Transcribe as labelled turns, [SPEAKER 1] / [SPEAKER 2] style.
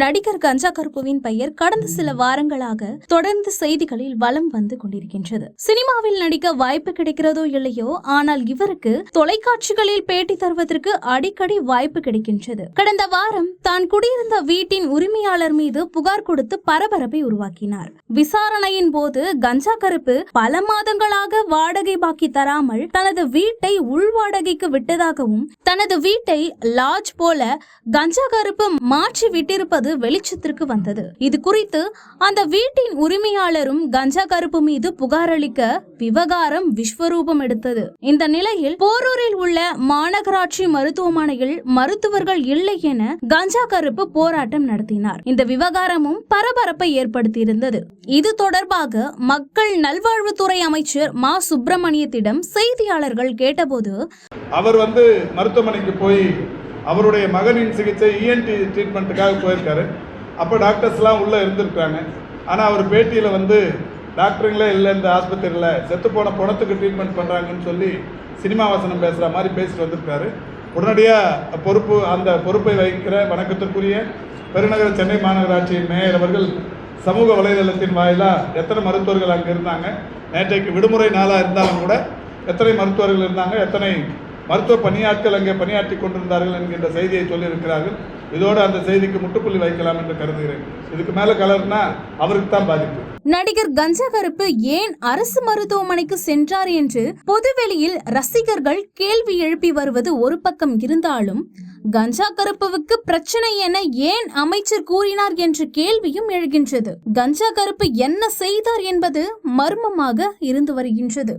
[SPEAKER 1] நடிகர் கஞ்சா கருப்புவின் பெயர் கடந்த சில வாரங்களாக தொடர்ந்து செய்திகளில் வலம் வந்து கொண்டிருக்கின்றது. சினிமாவில் நடிக்க வாய்ப்பு கிடைக்கிறதோ இல்லையோ ஆனால் இவருக்கு தொலைக்காட்சிகளில் பேட்டி தருவதற்கு அடிக்கடி வாய்ப்பு கிடைக்கின்றது. கடந்த வாரம் தான் குடியிருந்த வீட்டின் உரிமையாளர் மீது புகார் கொடுத்து பரபரப்பை உருவாக்கினார். விசாரணையின் போது கஞ்சா கருப்பு பல மாதங்களாக வாடகை பாக்கி தராமல் தனது வீட்டை உள்வாடகைக்கு விட்டதாகவும் தனது வீட்டை லாட்ஜ் போல கஞ்சா கருப்பு மாற்றி விட்டிருப்பது வெளிச்சத்திற்கு வந்தது. இது குறித்து அந்த வீட்டின் உரிமையாளரும் கஞ்சா கருப்பு மீது புகார் அளிக்க விவகாரம் விஸ்வரூபம் எடுத்தது. இந்த நிலையில் போரூரில் உள்ள மாநகராட்சி மருத்துவமனையில் மருத்துவர்கள் இல்லை என கஞ்சா கருப்பு போராட்டம் நடத்தினார். இந்த விவகாரமும் பரபரப்பை ஏற்படுத்தியிருந்தது. இது தொடர்பாக மக்கள் நல்வாழ்வுத்துறை அமைச்சர் மா. சுப்பிரமணியத்திடம் செய்தியாளர்கள் கேட்டபோது
[SPEAKER 2] அவர் வந்து மருத்துவமனைக்கு போய் அவருடைய மகனின் சிகிச்சை இஎன்டி ட்ரீட்மெண்ட்டுக்காக போயிருக்காரு. அப்போ டாக்டர்ஸ்லாம் உள்ளே இருந்திருக்காங்க ஆனால் அவர் பேட்டியில் வந்து டாக்டருங்களே இல்லை இந்த ஆஸ்பத்திரியில் செத்து போன பணத்துக்கு ட்ரீட்மெண்ட் பண்ணுறாங்கன்னு சொல்லி சினிமா வசனம் பேசுகிற மாதிரி பேசிட்டு வந்திருக்காரு உடனடியாக பொறுப்பு அந்த பொறுப்பை வகிக்கிற வணக்கத்திற்குரிய பெருநகர சென்னை மாநகராட்சியின் மேயர் அவர்கள் சமூக வலைதளத்தின் வாயிலாக எத்தனை மருத்துவர்கள் அங்கே இருந்தாங்க? நேற்றைக்கு விடுமுறை நாளாக இருந்தாலும் கூட எத்தனை மருத்துவர்கள் இருந்தாங்க? எத்தனை மருத்துவ பணியாட்கள் அங்கே பணியாற்றி கொண்டிருந்தார்கள் என்கின்ற செய்தியை சொல்லியிருக்கிறார்கள். இதோடு அந்த செய்திக்கு முட்டுப்புள்ளி வைக்கலாம் என்று கருதுகிறேன். இதுக்கு மேலே கலர்னா அவருக்கு தான் பாதிப்பு.
[SPEAKER 1] நடிகர் கஞ்சா கருப்பு ஏன் அரசு மருத்துவமனைக்கு சென்றார் என்று பொதுவெளியில் ரசிகர்கள் கேள்வி எழுப்பி வருவது ஒரு பக்கம் இருந்தாலும் கஞ்சா கருப்புவுக்கு பிரச்சனை என ஏன் அமைச்சர் கூறினார் என்ற கேள்வியும் எழுகின்றது. கஞ்சா கருப்பு என்ன செய்தார் என்பது மர்மமாக இருந்து வருகின்றது.